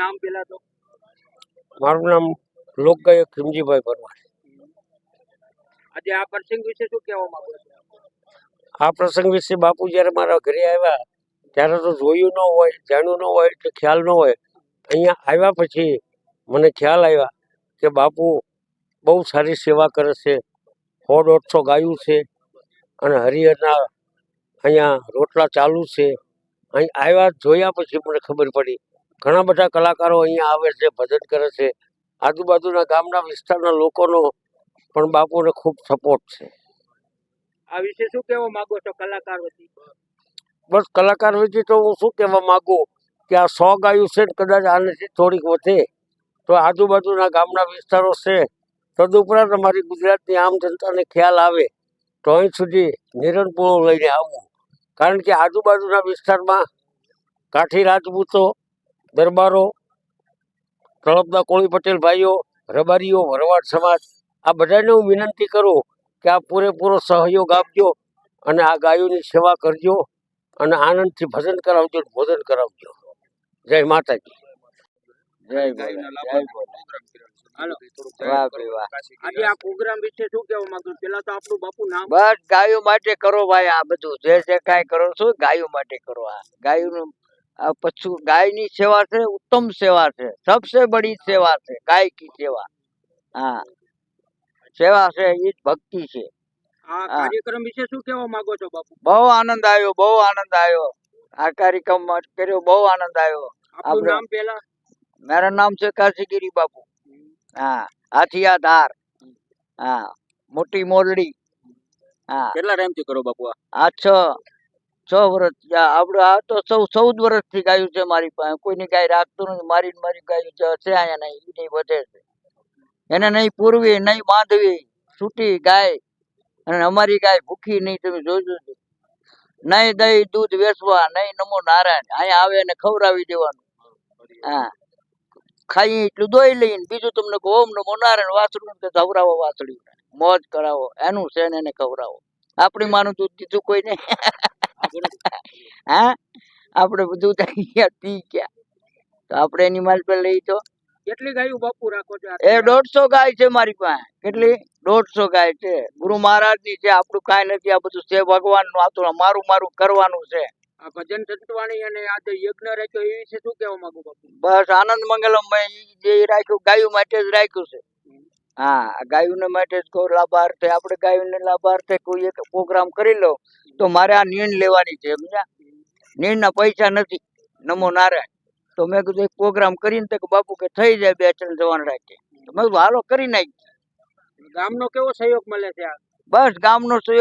નામ પેલા તો? મારું નામ લોકગાયક ખીમજીભાઈ પરમાર. આજે આ પ્રસંગ વિશે શું કહેવા માંગો છો? આ પ્રસંગ વિશે બાપુ જ્યારે મારા ઘરે આવ્યા ત્યારે તો જોયું ન હોય જાણ્યું ન હોય કે ખ્યાલ ન હોય. અહીંયા આવ્યા પછી મને ખ્યાલ આવ્યા કે બાપુ બહુ સારી સેવા કરે છે સો દોઢસો ગાયું છે અને હરિહરના અહીંયા રોટલા ચાલુ છે. અહીં આવ્યા જોયા પછી મને ખબર પડી ઘણા બધા કલાકારો અહીંયા આવે છે ભજન કરે છે. આજુબાજુના ગામના વિસ્તારના લોકોનો પણ બાપુને ખૂબ સપોર્ટ છે. આ વિશે શું કહેવા માંગો છો કલાકાર વતી? બસ કલાકાર વિશે તો હું શું કહેવા માંગુ કે આ સો ગાયું છે કદાચ આનાથી થોડીક વધે. તો આજુબાજુના ગામના વિસ્તારો છે. તદુપરાંત અમારી ગુજરાતની આમ જનતાને ખ્યાલ આવે તો અહીં સુધી નિરંકુળો લઈને આવવું કારણ કે આજુબાજુના વિસ્તારમાં કાઠી રાજપૂતો દરબારો તળપદા કોળી પટેલ ભાઈઓ રબારીઓ વરવાડ સમાજ આ બધાને હું વિનંતી કરું કે આ પૂરેપૂરો સહયોગ આપજો અને આ ગાયોની સેવા કરજો અને આનંદથી ભજન કરાવજો ભોજન કરાવજો. જય માતાજી. જય બસ ગાયો માટે કરો ભાઈ આ બધું. જે જે કાંઈ કરો છો ગાયો માટે કરો આ. ગાયોનું આ પશુ ગાયની સેવા છે ઉત્તમ સેવા છે સબસે બડી સેવા છે ગાય કી સેવા. હા. સેવા છે એ જ ભક્તિ છે. આ કાર્યક્રમ વિશે શું કહેવા માંગો છો બાપુ? બહુ આનંદ આવ્યો બહુ આનંદ આવ્યો. આ કાર્યક્રમ કર્યો બહુ આનંદ આવ્યો. આપનું નામ પેલા મારું નામ છે કાશીગીરી બાપુ. હા હાથિયા ધાર હા મોટી મોરડી. હા. કેટલા ટાઈમથી કરો બાપુ આ છ. છ વર્ષ થયા. આ તો સૌ ચૌદ વર્ષથી ગાયું છે મારી પાસે. કોઈની ગાય રાખતું નથી. મારી મારી ગાયું છે. અહીંયા નહીં. નહીં વધે છે. એને નહીં પૂરવી, નહીં બાંધવી. છૂટી ગાય. અને અમારી ગાય ભૂખી નહીં. તમે જોજો નહીં દહીં, દૂધ વેચવા, નહીં નમો નારાયણ. અહીંયા આવે એને ખવડાવી દેવાનું. હા. ખાઈ એટલું દોઈ લઈને બીજું તમને ઓમ નમો નારાયણ વાસળું ને તો ધવરાવો વાસળ્યું મોજ કરાવો. એનું છે ને એને ખવડાવો. આપણી માનું દૂધ દીધું કોઈ ને હા? આપણે બધું અહીંયા પી ગયા. તો આપણે એની માલ પર લઈ તો? કેટલી ગાયું બાપુ રાખો છો એ દોઢસો ગાય છે મારી પાસે. કેટલી? દોઢસો ગાય છે. ગુરુ મહારાજની છે આપણું કાંઈ નથી આ બધું છે ભગવાનનું આ મારું મારું કરવાનું છે. આ ભજન સંતવાણી અને આજે યજ્ઞ રાખ્યો એ વિશે શું કહેવા માંગુ બાપુ? બસ આનંદ મંગલમ જે રાખ્યું ગાયું માટે જ રાખ્યું છે. હા ગાયું ને માટે જ કોઈ લાભાર્થે આપણે ગાયુંને લાભાર્થે કોઈ એક પ્રોગ્રામ કરી લો. તો મારે આ નીણ લેવાની છે સમજ્યા? નીણના પૈસા નથી નમો નારાયણ. તો મેં કીધું એક પ્રોગ્રામ કરીને કે બાપુ કે થઈ જાય બે ત્રણ જવાન રાખે. તો મેં હાલો કરી નાખી ગામનો કેવો સહયોગ મળે છે આ? બસ ગામનો સહયોગ